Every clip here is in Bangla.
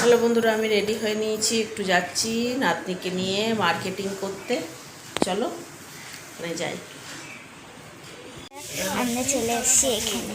হ্যালো বন্ধুরা আমি রেডি হয়ে নিয়েছি একটু যাচ্ছি নাতনিকে নিয়ে মার্কেটিং করতে। চলো ওখানে যাই। আমরা চলে এসেছি এখানে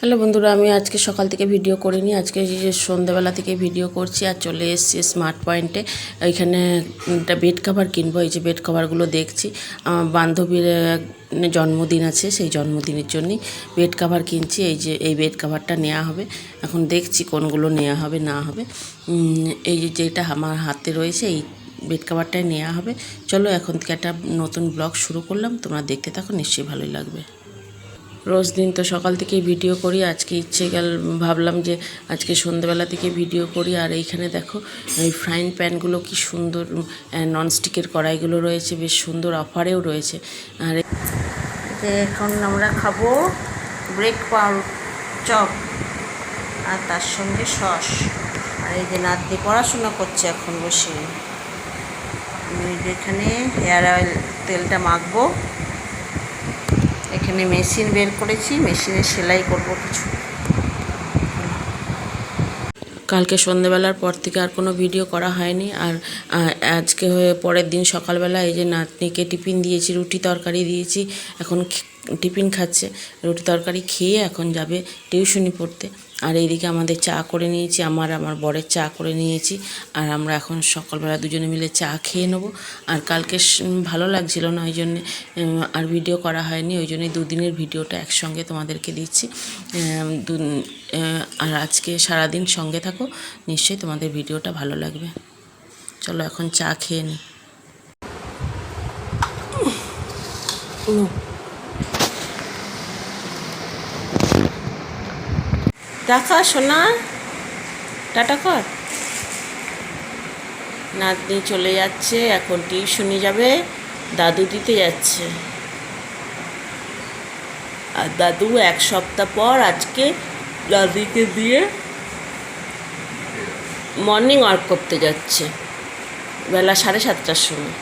হ্যালো বন্ধুরা, আমি আজকে সকাল থেকে ভিডিও করিনি। আজকে সন্ধ্যাবেলা থেকে ভিডিও করছি আর চলে এসেছি স্মার্ট পয়েন্টে এখানে একটা বেড কভার কিনবো, এই যে বেড কভারগুলো দেখছি। আমার বান্ধবীর জন্মদিন আছে, সেই জন্মদিনের জন্যই বেড কভার কিনছি। এই যে, এই বেড কভারটা নেওয়া হবে। এখন দেখছি কোনগুলো নেওয়া হবে, না হবে। এই যে যেটা আমার হাতে রয়েছে, এই বেড কভারটাই নেওয়া হবে। চলো এখন থেকে একটা নতুন ব্লগ শুরু করলাম। তোমরা দেখতে থাকো, নিশ্চয়ই ভালোই লাগবে। রোজ দিন তো সকাল থেকেই ভিডিও করি, আজকে ইচ্ছে গেল ভাবলাম যে আজকে সন্ধ্যেবেলা থেকে ভিডিও করি, আর এইখানে দেখো এই ফ্রাইং প্যানগুলো কি সুন্দর ননস্টিকের কড়াইগুলো রয়েছে, বেশ সুন্দর অফারেও রয়েছে। আর এখন আমরা খাব ব্রেক পাউ চপ, আর তার সঙ্গে সস। আর এই যে নাতনি পড়াশোনা করছে এখন বসে। এখানে হেয়ার অয়েল তেলটা মাখবো। এখানে মেশিন বের করেছি, মেশিনে সেলাই করব কিছু। কালকে সন্ধেবেলার পর থেকে আর কোনো ভিডিও করা হয়নি, আর আজকে হয়ে পরের দিন সকালবেলা এই যে নাতনিকে টিফিন দিয়েছি, রুটি তরকারি দিয়েছি, এখন টিফিন খাচ্ছে। রুটি তরকারি খেয়ে এখন যাবে টিউশনি পড়তে। আর এইদিকে আমাদের চা করে নিয়েছি, আমার আমার বরের চা করে নিয়েছি, আর আমরা এখন সকালবেলা দুজনে মিলে চা খেয়ে নেব। আর কালকে ভালো লাগছিল না, ওই জন্যে আর ভিডিও করা হয়নি, ওই জন্যই দুদিনের ভিডিওটা একসঙ্গে তোমাদেরকে দিচ্ছি। আর আজকে সারাদিন সঙ্গে থাকো, নিশ্চয়ই তোমাদের ভিডিওটা ভালো লাগবে। চলো এখন চা খেয়ে নিই দেখা, সোনা। টাটা কর। নাতনি চলে যাচ্ছে, এখন টিউশনি যাবে, দাদু দিতে যাচ্ছে। আর দাদু এক সপ্তাহ পর আজকে দাদিকে দিয়ে মর্নিং ওয়ার্ক করতে যাচ্ছে, বেলা সাড়ে সাতটার সময়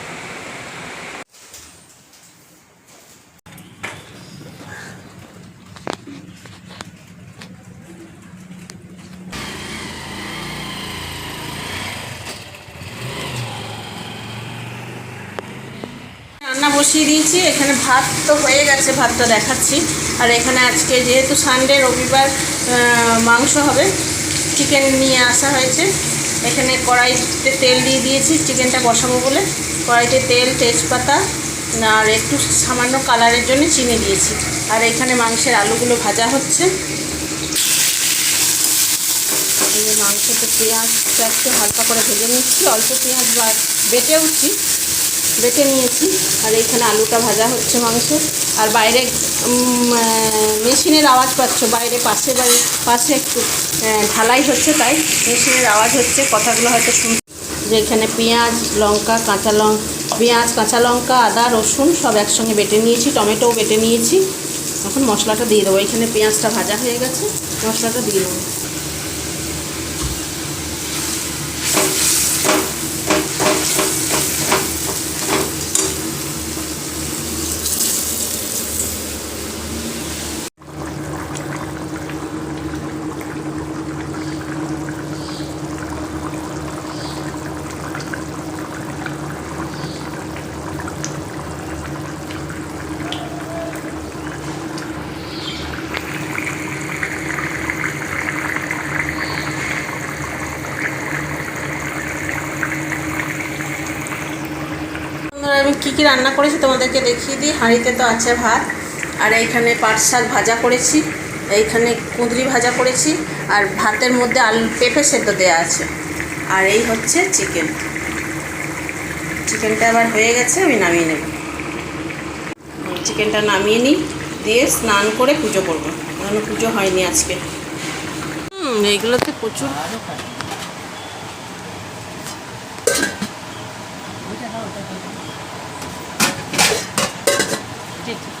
রান্না বসিয়ে দিয়েছি। এখানে ভাত তো হয়ে গেছে, ভাতটা দেখাচ্ছি। আর এখানে আজকে যেহেতু সানডে রবিবার মাংস হবে চিকেন নিয়ে আসা হয়েছে। এখানে কড়াইতে তেল দিয়ে দিয়েছি চিকেনটা বসাবো বলে। কড়াইতে তেল, তেজপাতা, আর একটু সামান্য কালারের জন্য চিনি দিয়েছি। আর এখানে মাংসের আলুগুলো ভাজা হচ্ছে। মাংসতে পেঁয়াজটা একটু হালকা করে ভেজে নিচ্ছি। অল্প পেঁয়াজ বা বেটেওছি বেটে নিয়েছি। আর এইখানে আলুটা ভাজা হচ্ছে মাংস। আর বাইরে মেশিনের আওয়াজ পাচ্ছ। বাইরে পাশে বাড়ি, পাশে একটু ঢালাই হচ্ছে তাই। মেশিনের আওয়াজ হচ্ছে, কথাগুলো হয়তো শুন যে এখানে পেঁয়াজ, লঙ্কা, কাঁচা লঙ্কা পেঁয়াজ, কাঁচা লঙ্কা, আদা, রসুন সব একসঙ্গে বেটে নিয়েছি। টমেটোও বেটে নিয়েছি। এখন মশলাটা দিয়ে দেবো। এখানে পেঁয়াজটা ভাজা হয়ে গেছে। মশলাটা দিয়ে দেবো বন্ধুরা, আমি কী কী রান্না করেছি তোমাদেরকে দেখিয়ে দিই। হাঁড়িতে তো আছে ভাত, আর এইখানে পাট শাক ভাজা করেছি, এইখানে কুঁদরি ভাজা করেছি, আর ভাতের মধ্যে আলু, পেঁপে সেদ্ধ দেওয়া আছে। আর এই হচ্ছে চিকেন। চিকেনটা আবার হয়ে গেছে, আমি নামিয়ে নেব। চিকেনটা নামিয়ে নিই, দিয়ে স্নান করে পুজো করব। কারণ পুজো হয়নি আজকে। হুম, এইগুলোতে প্রচুর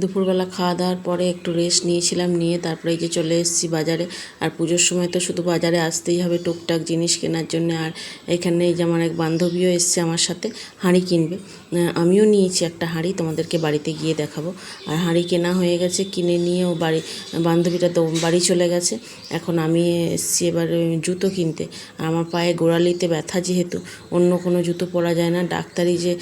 দুপুরবেলা খাওয়া দাওয়ার পরে একটু রেস্ট নিয়েছিলাম, নিয়ে তারপরে এই যে চলে এসেছি বাজারে। আর পুজোর সময় তো শুধু বাজারে আসতেই হবে টুকটাক জিনিস কেনার জন্য। আর এখানে এই যে আমার এক বান্ধবীও এসছে আমার সাথে, হাঁড়ি কিনবে। আমিও নিয়েছি একটা হাঁড়ি, তোমাদেরকে বাড়িতে গিয়ে দেখাবো। আর হাঁড়ি কেনা হয়ে গেছে, কিনে নিয়েও বাড়ি, বান্ধবীটা তো বাড়ি চলে গেছে। এখন আমি এসছি এবার জুতো কিনতে। আর আমার পায়ে গোড়ালিতে ব্যথা যেহেতু, অন্য কোনো জুতো পরা যায় না। ডাক্তারি যে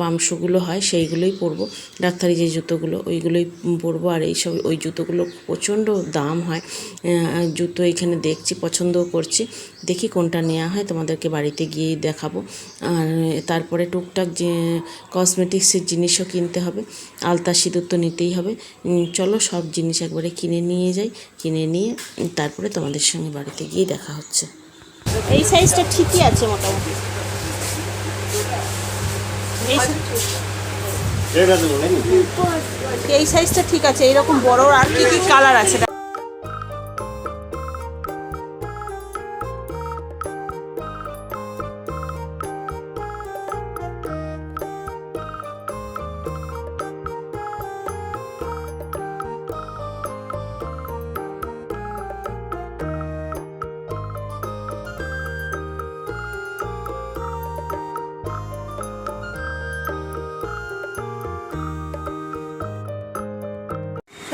পামশুগুলো হয়, সেইগুলোই পরবো। ডাক্তারি যে জুতোগুলো ওইগুলোই পরবো। আর এইসব, ওই জুতোগুলো প্রচণ্ড দাম হয়। জুতো এখানে দেখছি, পছন্দও করছি। দেখি কোনটা নেওয়া হয়, তোমাদেরকে বাড়িতে গিয়েই দেখাবো। আর তারপরে টুকটাক যে কসমেটিক্সের জিনিসও কিনতে হবে। আলতা সিঁদুর তো নিতেই হবে। চলো সব জিনিস একবারে কিনে নিয়ে যাই। কিনে নিয়ে তারপরে তোমাদের সঙ্গে বাড়িতে গিয়ে দেখা হচ্ছে। এই সাইজটা ঠিকই আছে মোটামুটি। এই সাইজটা ঠিক আছে এইরকম বড় আর কি কি কালার আছে?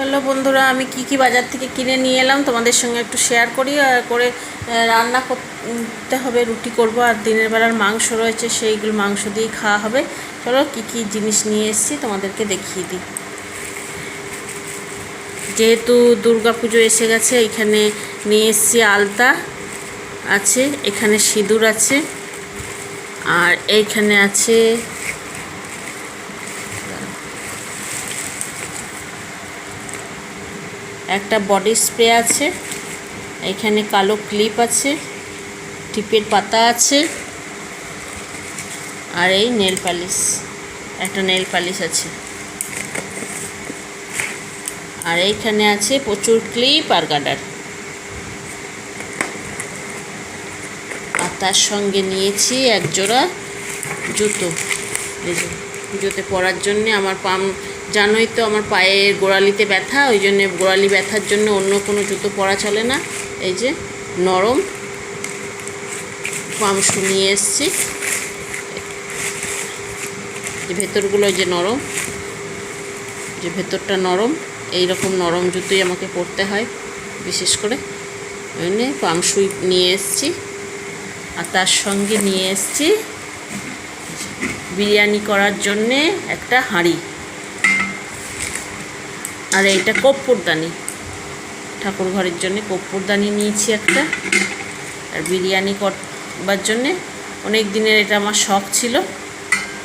চলো বন্ধুরা, আমি কি কি বাজার থেকে কিনে নিয়ে এলাম তোমাদের সঙ্গে একটু শেয়ার করি আর করে রান্না করতে হবে, রুটি করব আর দিনের বেলার মাংস রয়েছে সেইগুলো মাংস দিয়েই খাওয়া হবে। চলো কি কি জিনিস নিয়ে এসেছি তোমাদেরকে দেখিয়ে দিই। যেহেতু দুর্গা পুজো এসে গেছে, এখানে নিয়ে এসেছি আলতা আছে, এখানে সিঁদুর আছে, আর এইখানে আছে একটা বডি স্প্রে আছে, এখানে কালো ক্লিপ আছে, টিপের পাতা আছে, আর এই নেল পালিশ একটা নেল পালিশ আছে। আর এইখানে আছে প্রচুর ক্লিপ আর গার্ডার আর তার সঙ্গে নিয়েছি এক জোড়া জুতো। এই পরার জন্যে আমার পাম জানোই তো আমার পায়ের গোড়ালিতে ব্যথা, ওই জন্যে গোড়ালি ব্যথার জন্য অন্য কোনো জুতো পরা চলে না। এই যে নরম। পামশু নিয়ে এসছি। যে ভেতরগুলো যে নরম, যে ভেতরটা নরম এই রকম নরম জুতোই আমাকে পরতে হয়, বিশেষ করে। ওই জন্যে পামশুই নিয়ে এসছি। আর তার সঙ্গে নিয়ে এসছি বিরিয়ানি করার জন্যে একটা হাঁড়ি। আর এইটা কর্পূরদানি ঠাকুর ঘরের জন্যে কর্পূরদানি নিয়েছি একটা। আর বিরিয়ানি করবার জন্যে অনেক দিনের এটা আমার শখ ছিল।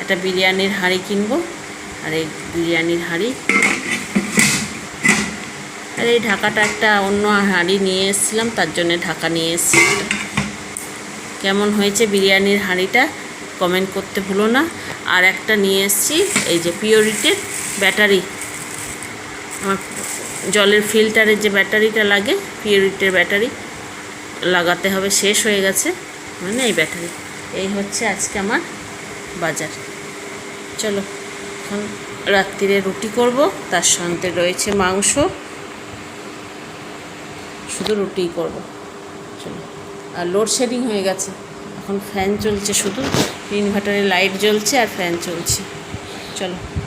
একটা বিরিয়ানির হাঁড়ি কিনবো আর এই বিরিয়ানির হাঁড়ি। আর এই ঢাকাটা একটা অন্য হাঁড়ি নিয়ে এসেছিলাম, তার জন্য ঢাকা নিয়ে এসেছি কেমন হয়েছে বিরিয়ানির হাঁড়িটা কমেন্ট করতে ভুলো না। আর একটা নিয়ে এসেছি, এই যে পিওরিটির ব্যাটারি আমার জলের ফিল্টারের যে ব্যাটারিটা লাগে পিওরিটির ব্যাটারি, লাগাতে হবে, শেষ হয়ে গেছে। মানে এই ব্যাটারি। এই হচ্ছে আজকে আমার বাজার। চলো, এখন রাত্রিরে রুটি করব, তার সঙ্গে রয়েছে মাংস। শুধু রুটিই করব। চলো। আর লোডশেডিং হয়ে গেছে। এখন ফ্যান চলছে শুধু। ইনভার্টারে লাইট জ্বলছে আর ফ্যান চলছে। চলো।